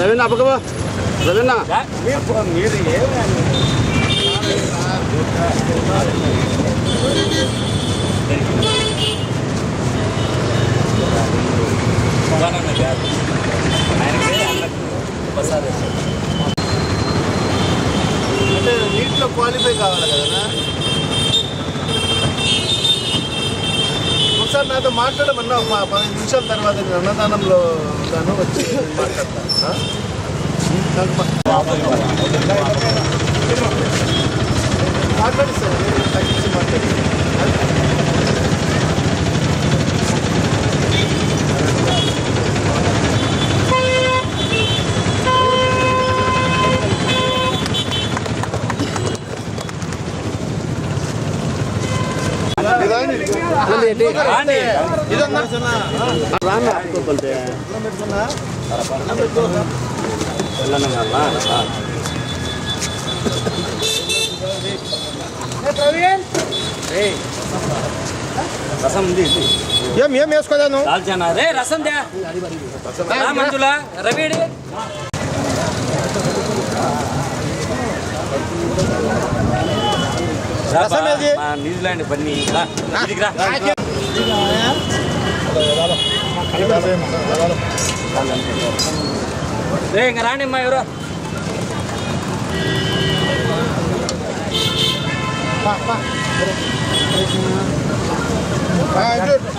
రవీణ అప్పకబా రవీణ మీరు ఏమి అంటే నీటిలో క్వాలిఫై కావాలి కదా ఒకసారి నాతో మాట్లాడమన్నా ఒక పదిహేను నిమిషాల తర్వాత నేను అన్నదానంలో గాను వచ్చి మాట్లాడతాను మాట్లాడి సార్ తగ్గించి మాట్లాడి రసం ఉంది ఏం ఏం వేసుకోదాను దాల్చానా? రే రసం దే. రా మంజుల. రవిడి రసం ఏది? న్యూజిలాండ్ పన్ని రా, ఇదికి రా. రే ఇంక రాండి అమ్మా ఎవరు పిల్లోడు రమ్మా ఏ, సందీప్ వేసబెట్టు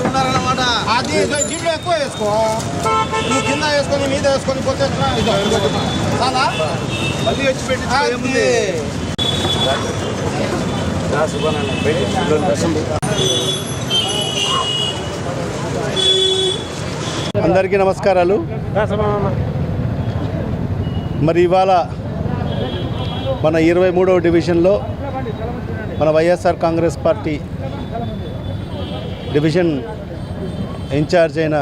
ఉన్నారన్నమాట అది దీంట్లో ఎక్కువ వేసుకో నువ్వు కింద వేసుకొని మీద వేసుకొని పోతే. చాలా మళ్ళీ వచ్చి పెట్టి అందరికీ నమస్కారాలు. మరి ఇవాళ మన ఇరవై మూడవ డివిజన్లో మన YSR Congress party division in charge అయిన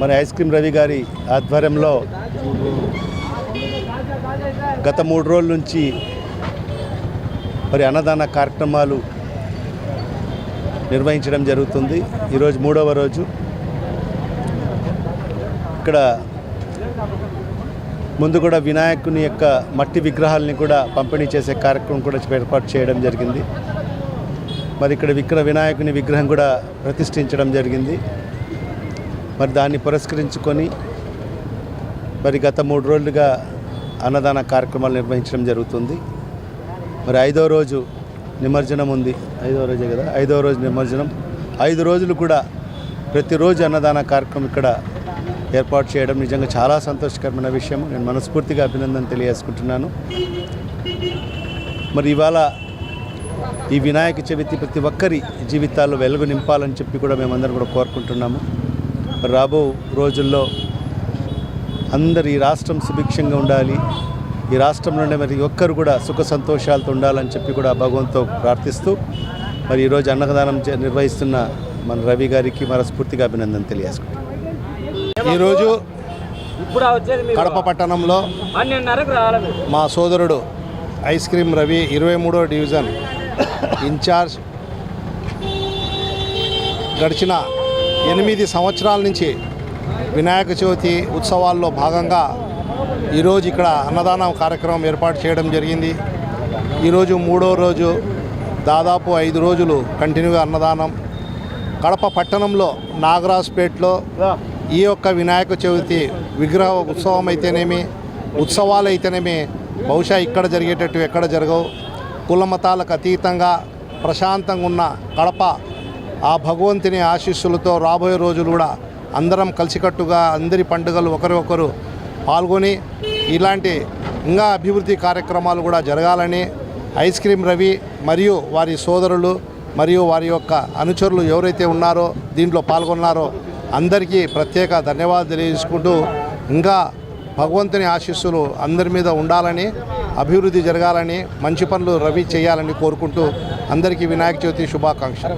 మన ఐస్ క్రీమ్ రవి గారి ఆధ్వర్యంలో గత మూడు రోజుల నుంచి మరి అన్నదాన కార్యక్రమాలు నిర్వహించడం జరుగుతుంది. ఈరోజు మూడవ రోజు. ఇక్కడ ముందు కూడా వినాయకుని యొక్క మట్టి విగ్రహాలని కూడా పంపిణీ చేసే కార్యక్రమం కూడా ఏర్పాటు చేయడం జరిగింది. మరి ఇక్కడ విగ్రహ వినాయకుని విగ్రహం కూడా ప్రతిష్ఠించడం జరిగింది. మరి దాన్ని పురస్కరించుకొని మరి గత మూడు రోజులుగా అన్నదాన కార్యక్రమాలు నిర్వహించడం జరుగుతుంది. మరి ఐదో రోజు నిమజ్జనం ఉంది. ఐదో రోజే కదా? ఐదో రోజు నిమజ్జనం. ఐదు రోజులు కూడా ప్రతిరోజు అన్నదాన కార్యక్రమం ఇక్కడ ఏర్పాటు చేయడం నిజంగా చాలా సంతోషకరమైన విషయం నేను మనస్ఫూర్తిగా అభినందన తెలియజేసుకుంటున్నాను. మరి ఇవాళ ఈ వినాయక చవితి ప్రతి ఒక్కరి జీవితాల్లో వెలుగు నింపాలని చెప్పి కూడా మేమందరం కూడా కోరుకుంటున్నాము. మరి రాబో రోజుల్లో అందరు ఈ రాష్ట్రం సుభిక్షంగా ఉండాలి. ఈ రాష్ట్రంలోనే మరి ఒక్కరు కూడా సుఖ సంతోషాలతో ఉండాలని చెప్పి కూడా భగవంతో ప్రార్థిస్తూ మరి ఈరోజు అన్నదానం నిర్వహిస్తున్న మన రవి గారికి మనస్ఫూర్తిగా అభినందన తెలియజేసుకుంటాం ఈరోజు కడప పట్టణంలో మా సోదరుడు ఐస్ క్రీమ్ రవి ఇరవై మూడో డివిజన్ ఇన్ఛార్జ్ గడిచిన ఎనిమిది సంవత్సరాల నుంచి వినాయక చవితి ఉత్సవాల్లో భాగంగా ఈరోజు ఇక్కడ అన్నదానం కార్యక్రమం ఏర్పాటు చేయడం జరిగింది. ఈరోజు మూడో రోజు దాదాపు ఐదు రోజులు కంటిన్యూగా అన్నదానం. కడప పట్టణంలో నాగరాజ్పేట్లో ఈ యొక్క వినాయక చవితి విగ్రహ ఉత్సవం అయితేనేమి ఉత్సవాలు అయితేనేమి బహుశా ఇక్కడ జరిగేటట్టు ఎక్కడ జరగవు. కులమతాలకు అతీతంగా ప్రశాంతంగా ఉన్న కడప ఆ భగవంతుని ఆశీస్సులతో రాబోయే రోజులు కూడా అందరం కలిసికట్టుగా అందరి పండుగలు ఒకరికొకరు పాల్గొని ఇలాంటి ఇంకా అభివృద్ధి కార్యక్రమాలు కూడా జరగాలని ఐస్ క్రీమ్ రవి మరియు వారి సోదరులు మరియు వారి యొక్క అనుచరులు ఎవరైతే ఉన్నారో దీంట్లో పాల్గొన్నారో అందరికీ ప్రత్యేక ధన్యవాదాలు తెలియజేసుకుంటూ ఇంకా భగవంతుని ఆశీస్సులు అందరి మీద ఉండాలని అభివృద్ధి జరగాలని మంచి పనులు రవి చేయాలని కోరుకుంటూ అందరికీ వినాయక చవితి శుభాకాంక్షలు.